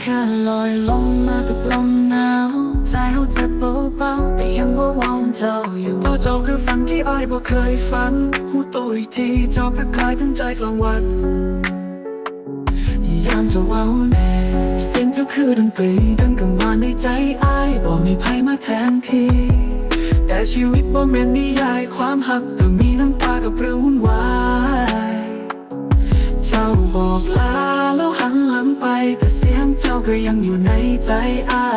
แค่ลอยลงมากับลมหนาวใจเขาเจ็บเบาๆแต่ยังว่าวางเจ้าอยู่ตัวเจ้าคือฝันที่อ้ายบ่เคยฝันหูตัวอีกทีเจ้าก็กลายเป็นใจกลางวันยามจะว้าแน่เสียงเจ้าคือดนตรีดังกังวานในใจอ้ายบอกมีภัยมาแทนที่ แต่ชีวิตบ่แม่นนิยายความหักก็มีน้ำตากับเรื่องวุ่นวาย เจ้าบอกลาแล้ว เจ้าก็ยังอยู่ในใจอ้า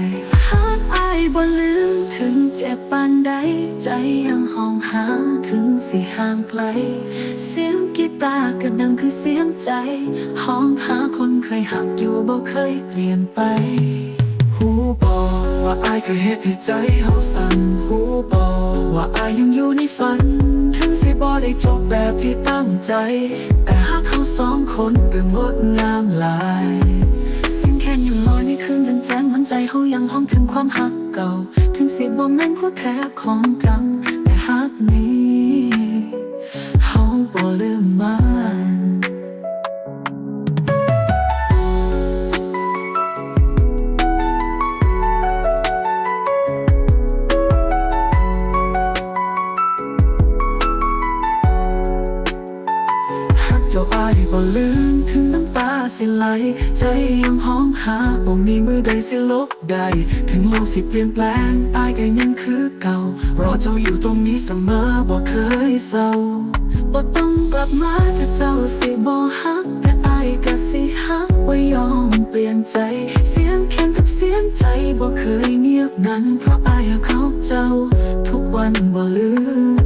ยหากอ้ายบ่ลืมถึงเจ็บปานใด ใจยังห้องหาถึงสิห่างไกล เสียงกีตาร์ก็ดังคือเสียงใจห้องหาคนเคยหักอยู่บ่เคยเปลี่ยนไปหูบอกว่าอายเคยเฮ็ดให้ใจเฮาสั่นหูบอกว่าอายยังอยู่ในฝัน ถึงสิบ่ได้จบแบบที่ตั้งใจ แต่หากเขาสองคนก็งดงามหลาย แจ้งมันใจเขายังห้องถึงความหักเก่า ถึงสิบ่แม่นคู่แท้ของกันแต่หักนี้เขาบ่ลืมมา ไหล ใจยังห้องหาบ่มีมือใดสิลบได้ ถึงโลกสิเปลี่ยนแปลงอายก็ยังคือเก่า รอเจ้าอยู่ตรงนี้เสมอบ่เคยเศร้าบ่ต้องกลับมาถ้าเจ้าสิบ่ฮักแต่อายก็สิฮักบ่ายอมเปลี่ยนใจ เสียงแค้นกับเสียงใจบ่เคยเงียบนั้น เพราะอายอยากเข้าเจ้า ทุกวันบ่ลืม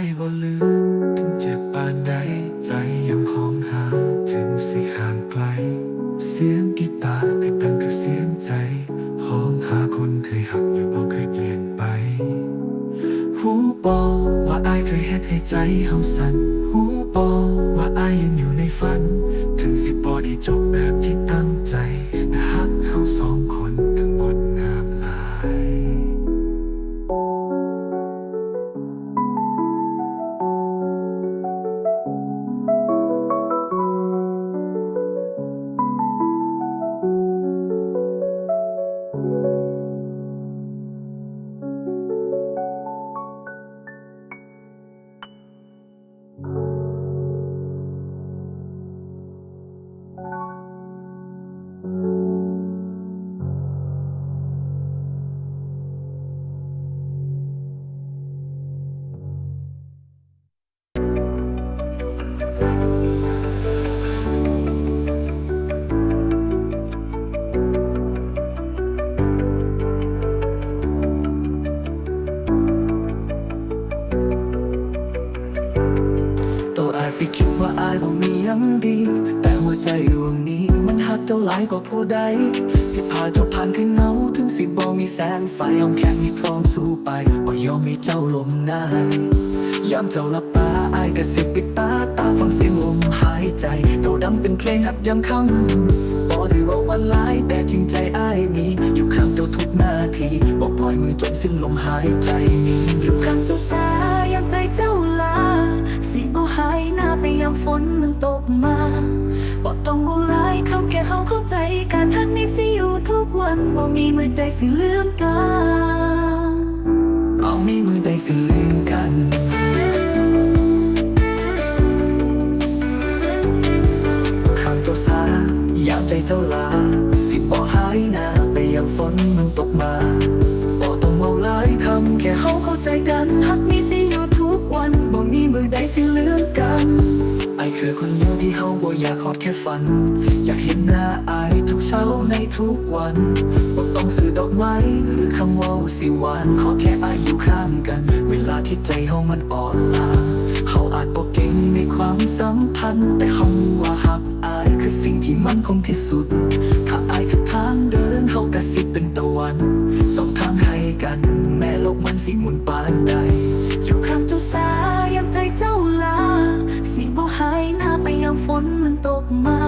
กอายบ่ลืม ตัวอาจสิคิดว่าอายบ่มีหยังดี แต่หัวใจดวงนี้มันหักเจ้าหลายกว่าผู้ใด สิพาเจ้าผ่านคืนเงาถึงสิบ่มีแสงไฟยอมแข็งให้พร้อมสู้ไปบ่ยอมให้เจ้าลมนายยามเจ้าหลับตา อายก็สิปิดตาตาฟังเสียงลมหายใจเจ้าดำเป็นเพลงหักย้ำคำบ่ได้ว่าวันหลายแต่จริงใจอายมี อยู่ข้างเจ้าทุกนาทีบ่ปล่อยมือจนสิ้นลมหายใจนี้อยู่ข้างเจ้าสายามใจเจ้าลาสิบ่หายหน้าไปยามฝนมันตกมาบ่ต้องบ่หลายคำแค่เฮาเข้าใจการหักนี้สิอยู่ทุกวันบ่มีมือใดสิลืมกันเอามีมือใดสิลืมกัน จ้าลา สิบ่หายหน้าไปยามฝนมันตกมาบ่ต้องเว้าหลายคำแค่เฮาเข้าใจกันหักนี้สิอยู่ทุกวันบ่มีมือใดสิเลืมกันไอคือคนเดียวที่เฮาบ่อยากขอดแค่ฝัน อยากเห็นหน้าไอทุกเช้าในทุกวันบ่ต้องซื้อดอกไม้หรือคำว่าสิหวานขอแค่ไออยู่ข้างกัน เวลาที่ใจเฮามันอ่อนล้าเฮาอาจบ่เก่งในความสัมพันธ์แต่เฮาว่า คือสิ่งที่มันคงที่สุด ถ้าอายคือทางเดินเฮาก็สิเป็นตะวัน สองทางให้กัน แม้โลกมันสิหมุนปานใด อยู่ข้างเจ้าสายามใจเจ้าลา สิบ่หายหน้าไปยามฝนมันตกมา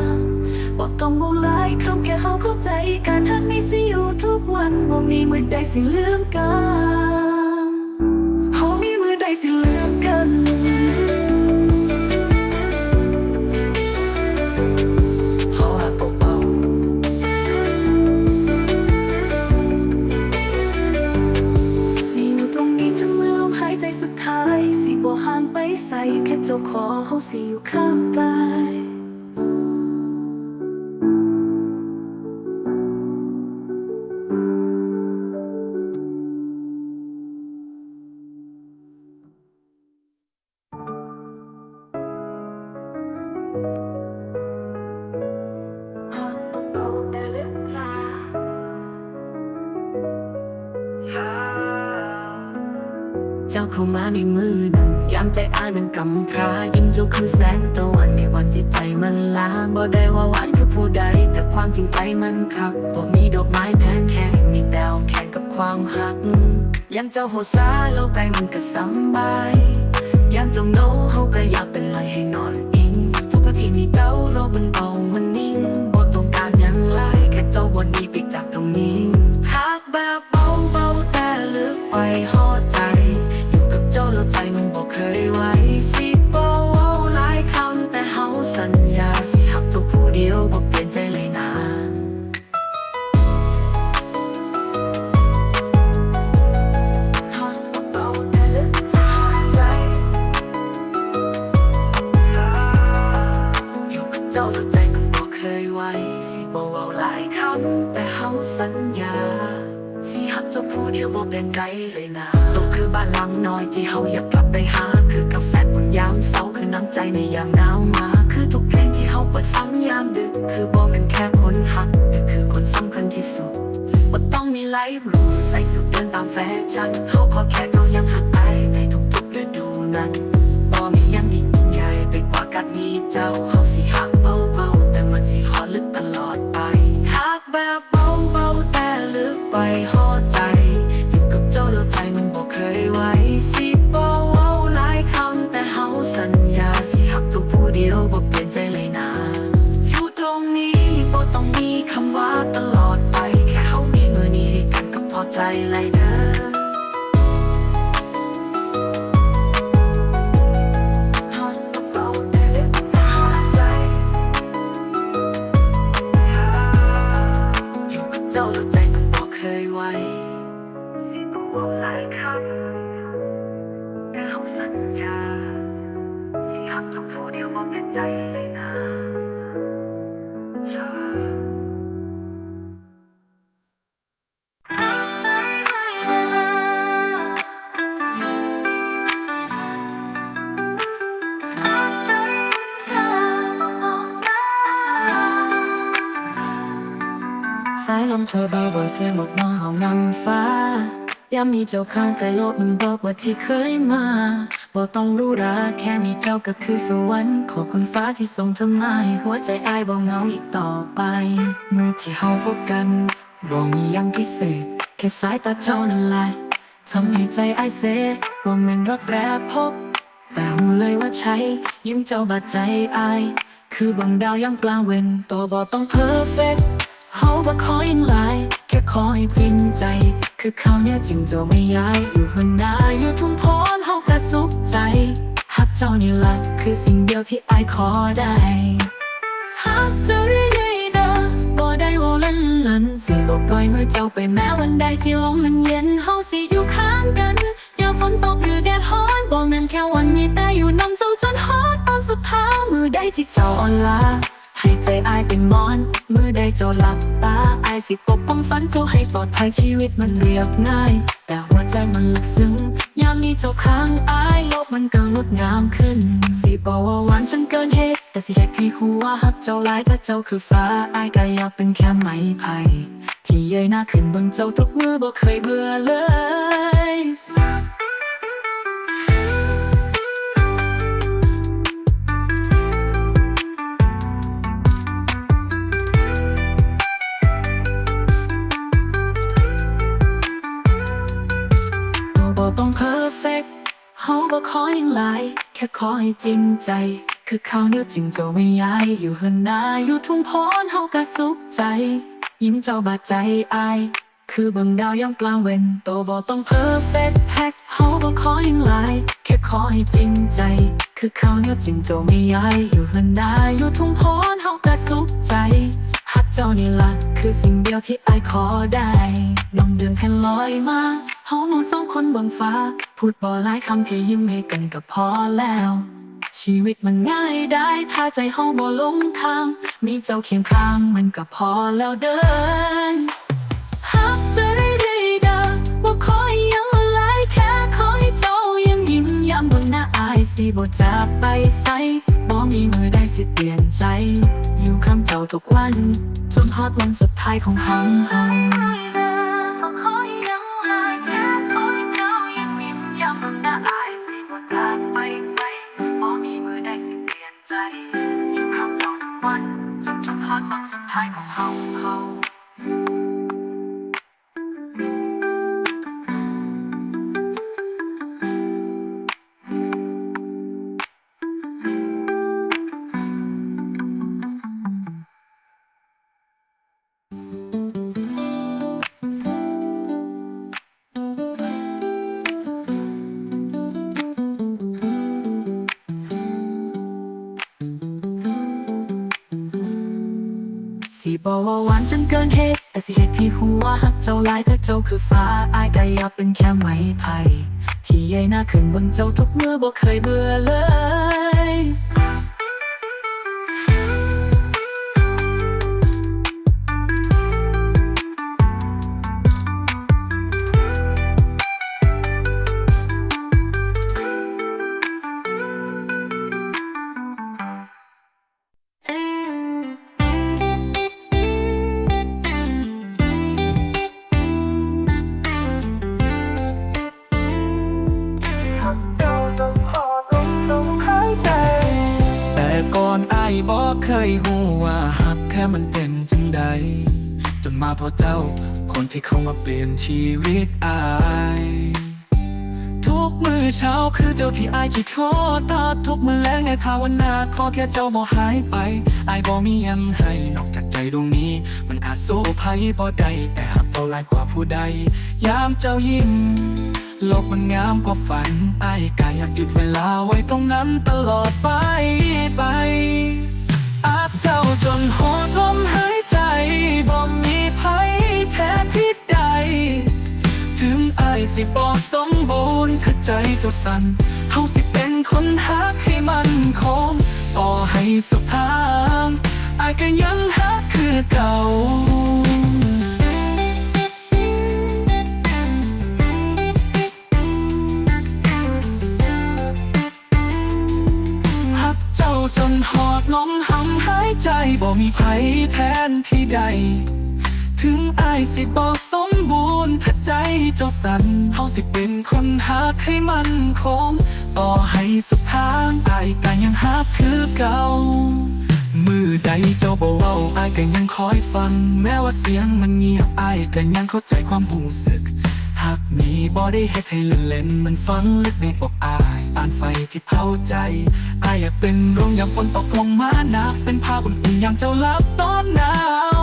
บอกต้องบ่หลายคำแค่เฮาเข้าใจการหักนี้สิอยู่ทุกวันบ่มีมือใดสิลืมกัน แค่เจ้าขอเฮาสิอยู่ข้างกายเจ้าเข้ามาในมือหนึ่งยาม ใจอ้ายมันกำพร้ายิ่งเจ้าคือแสงตะวันในวันที่ใจมันลาบ่ได้ว่าหวานคือผู้ใด แต่ความจริงใจมันคักบ่มีดอกไม้แพงแค่มีแต่แค่กับความหักยังเจ้าโหซาโลกใจมันก็สบายยังเจ้าเงาเขาก็อยากเป็นไรให้นอน ผู้เดียวบ่เป็นใจเลยนะโลกคือบ้านหลังน้อยที่เฮาอยากกลับไปหา คือกาแฟบนยามเศร้าคือน้ำใจในยามหนาวมา คือทุกเพลงที่เฮาเปิดฟังยามดึก คือบอกเป็นแค่คนหักแต่คือคนสำคัญที่สุดบ่ต้องมีไลฟ์รูใส่สุดเดินตามแฟชั่นเฮาขอแค่ สายลมช่วยเบาเบาเสียงออกมาเฮานำฟ้ายามมีเจ้าข้างแต่โลกมันบอกว่าที่เคยมาบอกต้องรู้ราแค่มีเจ้าก็คือสวรรค์ขอบคุณฟ้าที่ส่งเธอมาให้หัวใจอายบ่เหงาอีกต่อไปเมื่อที่เฮาพบกันบ่มียังพิเศษ แค่สายตาเจ้านั่นแหละทำให้ใจอายเซว่าแม่นรักแรกพบ แต่หูเลยว่าใช้ ยิ้มเจ้าบาดใจอาย คือบางดาวยังกลางเว้นตัวบ่ต้องเพอร์เฟก เฮาบ่ขอยังหลยแค่ขอให้จริงใจ คือเขาเนี่ยจริงจะไม่ย้ายอยู่หันหน้าอยู่ทุ่มพรเฮาก็สุขใจฮักเจ้านี่ละคือสิ่งเดียวที่ไอขอได้ฮักเจ้าเรื่อยๆเด้อบ่ได้วล่นล่นสิบ่ปล่อยมือเจ้าไปแม้วันใดที่ลมมันเย็นเฮาสิอยู่ข้างกันยามฝนตกหรือแดดร้อนบ่แม่นแค่วันนี้แต่อยู่นำเจ้าจนฮอดตอนสุดท้ายมือใดที่เจ้าอ่อนล้า ให้ใจอายเป็นมอนเมื่อใดเจ้าหลับตาอายสิปกป้องฝันเจ้าให้ปลอดภัยชีวิตมันเรียบง่าย แต่หัวใจมันลึกซึ้งยามมีเจ้าข้างอายโลกมันก็งดงามขึ้น สิบอกว่าหวานจนเกินเหตุแต่สิเฮ็ดให้หัวหักเจ้าหลายถ้าเจ้าคือฟ้าอายก็อยากเป็นแค่ไม้ไผ่ที่เยยหน้าขึ้นเบิ่งเจ้าทุกมือบ่เคยเบื่อเลย เพอกเฮาบ่ขออย่างหลายแค่ขอให้จริงใจ คือข้าวเหนียวจริงเจ้าไม่ย้ายอยู่เฮือนนาอยู่ทุ่งพรเฮาก็สุขใจ ยิ้มเจ้าบาดใจอายคือเบิ่งดาวยามกลางเว้นโตบ่ต้องเพอร์เฟกต์แพ็คเฮาบ่ขอหยังหลายแค่ขอให้จริงใจ คือข้าวเหนียวจริงเจ้าไม่ย้ายอยู่เฮือนนาอยู่ทุ่งพรเฮาก็สุขใจฮักเจ้านี่ละคือสิ่งเดียวที่ไอายขอได้น้องเดือนแผ่นลอยมา เฮามองสองคนบนฟ้า พูดบ่หลายคำแค่ยิ้มให้กันก็พอแล้ว ชีวิตมันง่ายได้ ถ้าใจเฮาบ่ลงทาง มีเจ้าเคียงข้างมันก็พอแล้วเดินฮักจะได้ได้ดังบ่ขออีหยังหลายแค่ขอให้เจ้ายังยิ้มย้ำบนหน้าอายสิบ่จาไปไสบ่มีมือใดสิเปลี่ยนใจ อยู่คำเจ้าทุกวัน จนฮอดวันสุดท้ายของเฮา อด เจ้าลายถ้าเจ้าคือฟ้าอายก็อยาเป็นแค่ไม้ไผ่ที่ใหญ่หน้าขึ้นบนเจ้าทุกเมื่อบ่เคยเบื่อเลย อนไอ้ายบ่เคยหูว่าหักแค่มันเป็นจังใด จนมาพอเจ้า คนที่เข้ามาเปลี่ยนชีวิตไอทุกมือเช้าคือเจ้าที่ไอายคิดขอตาทุกมือแลงในภาวนาขอแค่เจ้าบ่หายไปไอายบ่มียังให้นอกจากใจดวงนี้ มันอาจสู้ภัยบ่ได้แต่หักเจ้าหลายกว่าผู้ใด ยามเจ้ายิ้ม โลกมันงามกว่าฝัน ไอ้กายอยากหยุดเวลาไว้ตรงนั้นตลอดไปไปอาบเจ้าจนหดลมหายใจบ่มีภัยแท้ที่ใด ถึงไอ้สิบอกสมบูรณ์ถ้าใจเจ้าสั่นเฮาสิเป็นคนฮักให้มันคงต่อให้สุดทางไอ้ก็ยังฮักคือเก่า มีภัยแทนที่ใด ถึงอายสิบอกสมบูรณ์ถ้าใจเจ้าสั่นเฮาสิเป็นคนหักให้มันคง ต่อให้สุดทางอายก็ยังหักคือเก่า มือใดเจ้าบอกว่าอายก็ยังคอยฟัง แม้ว่าเสียงมันเงียบอายก็ยังเข้าใจความหูสึก หากมีบ่ได้เฮ็ดให้เล่นๆมันฝังลึกในอกอายอ่านไฟที่เผาใจอายอยากเป็นร่มยามฝนตกลงมาหนักเป็นผ้าอุ่นๆยามเจ้าหลับตอนหนาว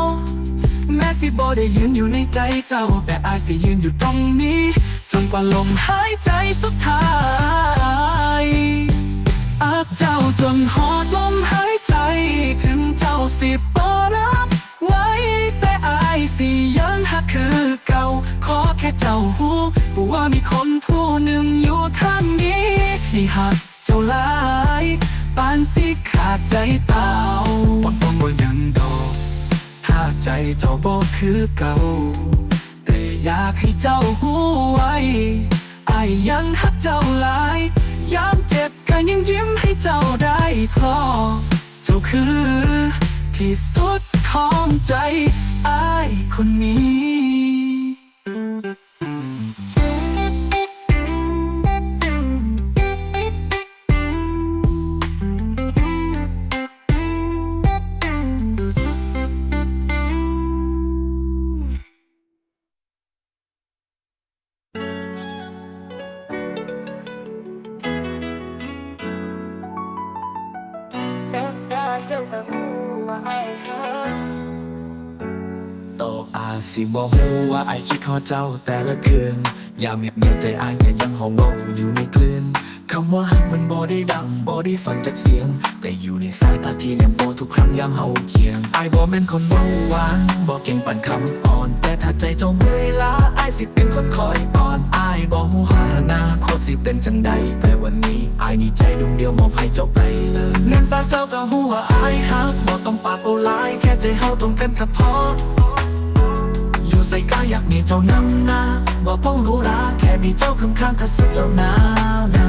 แม้สิบ่ได้ยืนอยู่ในใจเจ้า แต่อายสิยืนอยู่ตรงนี้ จนกว่าลมหายใจสุดท้ายอาบเจ้าจนหอดลมหายใจถึงเจ้าสิบ เจ้าหูว่ามีคนผู้หนึ่งอยู่ทางนี้ที่หักเจ้าหลายปานสิขาดใจเต้าวันต้องบ่ยังดอกถ้าใจเจ้าบอกคือเก่า แต่อยากให้เจ้าหูไว้อยังหักเจ้าหลายยามเจ็บก็ยังยิ้มให้เจ้าได้เพราะเจ้าคือที่สุดของใจอายคนนี้ สิบอกฮู้ว่าไอคิดฮอเจ้าแต่ละคืนยามเงียบเงียบใจอายก็ยังห้องเว้าอยู่ในคลื่นคำว่าฮักมันบ่ได้ดังบ่ได้ฟังจากเสียง แต่อยู่ในสายตาที่แนมโบทุกครั้งยามเฮาเคียงไอบ่แม่นคนเว้าหวานบ่เก่งปั่นคำอ่อน แต่ถ้าใจเจ้าเมื่อยล้าไอสิเป็นคนคอยป้อนไอบ่ฮู้หานาโคสิเป็นจังใดแต่วันนี้ไอมีใจดวงเดียวมอบให้เจ้าไปเลยแน่นตาเจ้าก็ฮู้ว่าไอฮักบ่ต้องปากโอลายแค่ใจเฮาตรงกันก็พอ ใส่กายอยากมีเจ้านำหน้าบอกต้องรู้ราแค่มีเจ้าข้างๆก็สุดแล้วนะนะ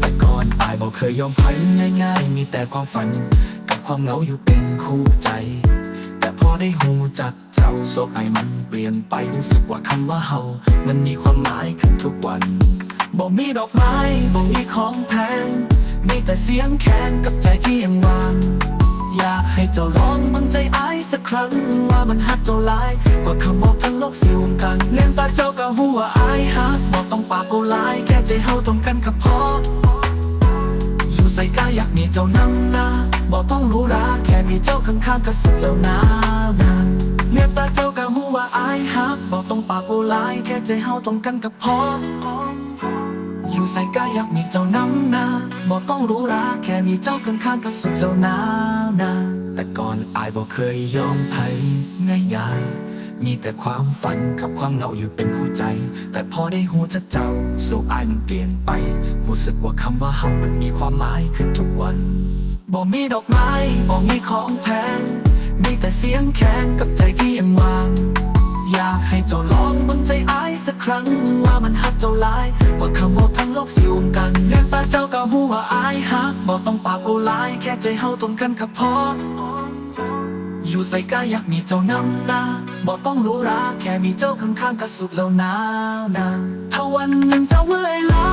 แต่ก่อนอายบอกเคยยอมพันง่ายๆ มีแต่ความฝัน กับความเหงาอยู่เป็นคู่ใจ ได้หูจักเจ้าโซไอมันเปลี่ยนไปรู้สึกว่าคำว่าเฮามันมีความหมายขึ้นทุกวันบอกมีดอกไม้บอกมีของแพง มีแต่เสียงแคนกับใจที่ยังวาง อยากให้เจ้าลองบังใจไอ้ายสักครั้ง ว่ามันฮักเจ้าหลายกว่าคำบอกทั้งโลกสิวงกันเล่นตาเจ้าก็หัวไอ้ายฮักบอกต้องปากโอลาย แค่ใจเฮาตรงกันก็พอ ใส่กายอยากมีเจ้านำหน้าบอกต้องรู้ราแค่มีเจ้าข้างๆก็สุดแล้วนะนะเมียตาเจ้าก็หูว่าอายฮักบอกต้องปากโอลายแค่ใจเฮาตรงกันก็พออยู่ใส่กายอยากมีเจ้านำหน้าบอกต้องรู้ราแค่มีเจ้าข้างๆก็สุดแล้วนะนะแต่ก่อนอายบอกเคยยอมไผง่ายๆ มีแต่ความฝันกับความเหงาอยู่เป็นคู่ใจ แต่พอได้หูจากเจ้าโลกอายมันเปลี่ยนไปรู้สึกว่าคำว่าเฮามันมีความหมายขึ้นทุกวันบอกมีดอกไม้บอกมีของแพงมีแต่เสียงแคนกับใจที่ยังวางอยากให้เจ้าลองบังใจอายสักครั้งว่ามันฮักเจ้าลายว่าคำบอกทั้งโลกสิวงกันเรียกตาเจ้าก็หูว่าอายฮักบอกต้องปากโอลายแค่ใจเฮาตรงกันก็พออยู่ใส่กายอยากมีเจ้านำหน้า บอกต้องรู้รักแค่มีเจ้าข้างๆก็สุดแล้วนะนะถ้าวันหนึ่งเจ้าเมื่อยล้า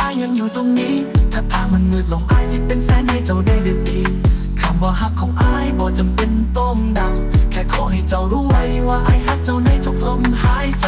อายยังอยู่ตรงนี้ ถ้าทางมันมืดลงอายสิเป็นแสนให้เจ้าได้เดินดีคำว่าฮักของอายบ่จำเป็นต้องดัง แค่ขอให้เจ้ารู้ไว้ว่าอายฮักเจ้าในทุกลมหายใจ